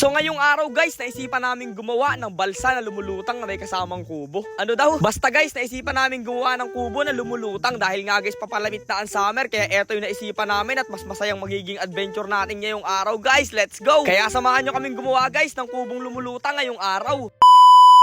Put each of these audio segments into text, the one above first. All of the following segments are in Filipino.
So ngayong araw guys, naisipan namin gumawa ng balsa na lumulutang na may kasamang kubo. Ano daw? Basta guys, naisipan namin gumawa ng kubo na lumulutang dahil nga guys papalamit na ang summer kaya eto yung naisipan namin at mas masayang magiging adventure natin ngayong araw guys. Let's go! Kaya samahan nyo kaming gumawa guys ng kubong lumulutang ngayong araw.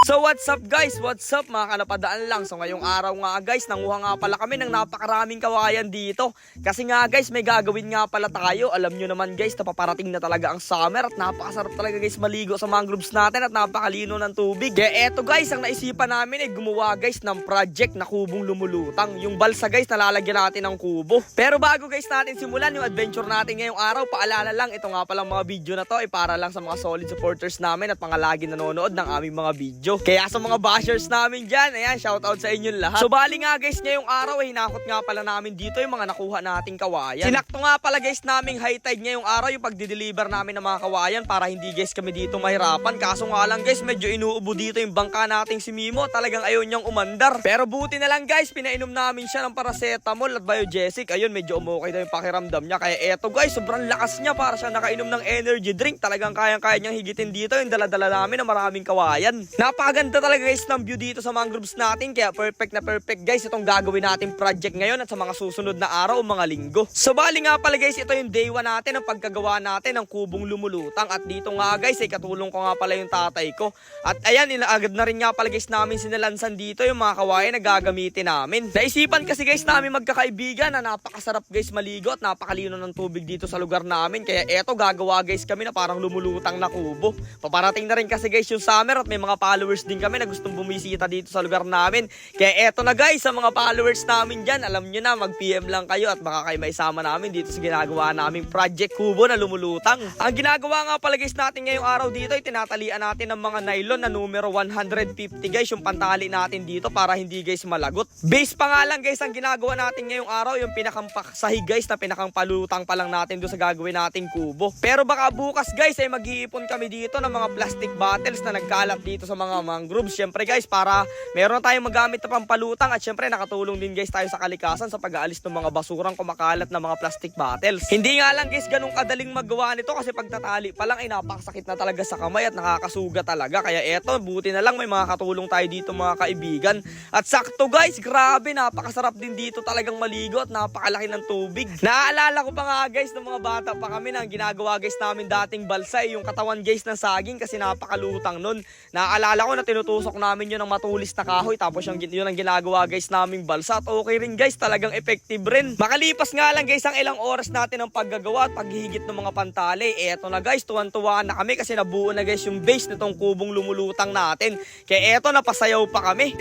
So what's up guys? What's up mga kanapadaan lang? So ngayong araw nga guys, nanguha nga pala kami ng napakaraming kawayan dito. Kasi nga guys, may gagawin nga pala tayo. Alam nyo naman guys, napaparating na talaga ang summer at napakasarap talaga guys maligo sa mangroves natin at napakalino ng tubig. Kaya eto guys, ang naisipan namin ay gumawa guys ng project na kubong lumulutang. Yung balsa guys, nalalagyan natin ng kubo. Pero bago guys natin simulan yung adventure natin ngayong araw, paalala lang, ito nga palang mga video na to ay para lang sa mga solid supporters namin at mga lagi nanonood ng aming mga video. Kaya sa mga bashers namin dyan, ayan, shoutout sa inyong lahat. So bali nga guys, ngayong araw ay hinakot nga pala namin dito yung mga nakuha nating kawayan. Sinakto nga pala guys naming high tide ngayong araw yung pagdi-deliver namin ng mga kawayan para hindi guys kami dito mahirapan. Kaso nga lang guys, medyo inuubo dito yung bangka nating si Mimo. Talagang ayaw niyang umandar. Pero buti na lang guys, pinainom namin siya ng paracetamol at biogesic. Ayun, medyo umukay daw yung pakiramdam niya. Kaya eto guys, sobrang lakas niya para siya nakainom ng energy drink. Talagang kayang-kaya niyang higitin dito yung daladala namin ng maraming kawayan. Napakaganda talaga guys ng view dito sa mangroves natin. Kaya perfect na perfect guys itong gagawin natin project ngayon at sa mga susunod na araw o mga linggo. So bali nga pala guys, ito yung day 1 natin ng pagkagawa natin ng kubong lumulutang. At dito nga guys, ay katulong ko nga pala yung tatay ko. At ayan, inaagad na rin nga pala guys namin sinalansan dito yung mga kawayan na gagamitin namin. Naisipan kasi guys namin magkakaibigan na napakasarap guys maligo at napakalino ng tubig dito sa lugar namin. Kaya eto gagawa guys kami na parang lumulutang na kubo. Paparating na rin kasi guys yung summer at may mga followers din kami na gustong bumisita dito sa lugar namin. Kaya eto na guys sa mga followers namin dyan. Alam nyo na mag-PM lang kayo at baka kayo maisama namin dito sa ginagawa naming project kubo na lumulutang. Ang ginagawa nga pala guys natin ngayong araw dito ay tinatalian natin ng mga nylon na numero 150 guys yung pantali natin dito para hindi guys malagot. Base pa nga lang guys ang ginagawa natin ngayong araw yung pinakampaksahi guys na pinakampalutang pa lang natin doon sa gagawin nating kubo. Pero baka bukas guys ay mag-iipon kami dito ng mga plastic bottles na nagkalat dito sa mga mangroves. Syempre guys para meron tayong magamit na pampalutang at syempre nakatulong din guys tayo sa kalikasan sa pag-aalis ng mga basurang kumakalat na mga plastic bottles. Hindi nga lang guys ganun kadaling magawa nito kasi pagtatali pa lang ay napakasakit na talaga sa kamay at nakakasuga talaga. Kaya eto, buti na lang may mga katulong tayo dito mga kaibigan. At sakto guys, grabe napakasarap din dito talagang maligo at napakalaki ng tubig. Naaalala ko pa nga guys ng mga bata pa kami na ginagawa guys namin dating balsa ay yung katawan guys ng saging kasi napakalutang nun. Naaalala na tinutusok namin yun ng matulis na kahoy tapos yung, yun ang ginagawa guys naming balsa at okay rin guys talagang effective rin. Makalipas nga lang guys ang ilang oras natin ng paggagawa at paghihigit ng mga pantali. Eto na guys, tuwan-tuwa na kami kasi nabuo na guys yung base nitong kubong lumulutang natin. Kaya eto napasayaw pa kami.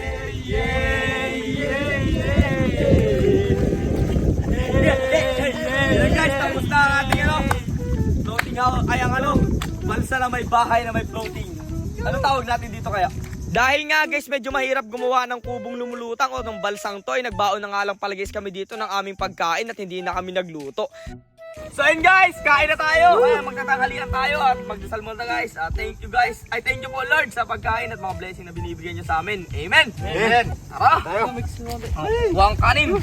Ayan guys, tapos na ang ano, floating house, ay ang ano, na may bahay na may floating. Ano tawag natin dito kaya? Dahil nga guys, medyo mahirap gumawa ng kubong lumulutang o ng balsang to, ay nagbaon na nga lang pala guys kami dito ng aming pagkain at hindi na kami nagluto. So ayun guys, kain na tayo. Ay, magtatanghalian tayo at magdasal muna guys. Ah, thank you guys. Ay thank you po Lord sa pagkain at mga blessing na binibigyan niyo sa amin. Amen. Amen. Tara. Buwang kanin.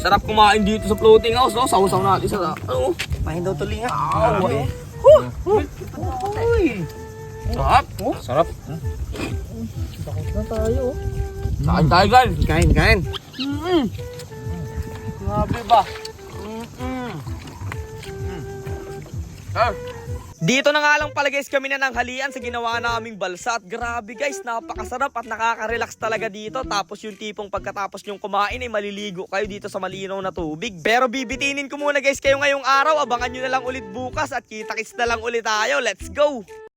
Sarap kumain dito sa floating house, no? Sausaw natin sa ano. Pahin daw tuloy nga. Ah, wow. Huh. Sarap. Sarap. Kain tayo guys. Kain, kain. Grabe ba? Mm-mm. Ah. Dito na nga lang pala guys kami na nanghalian sa ginawa naming balsa at grabe guys napakasarap at nakaka-relax talaga dito tapos yung tipong pagkatapos nyong kumain ay maliligo kayo dito sa malinaw na tubig pero bibitinin ko muna guys kayo ngayong araw abangan nyo na lang ulit bukas at kita-kits na lang ulit tayo let's go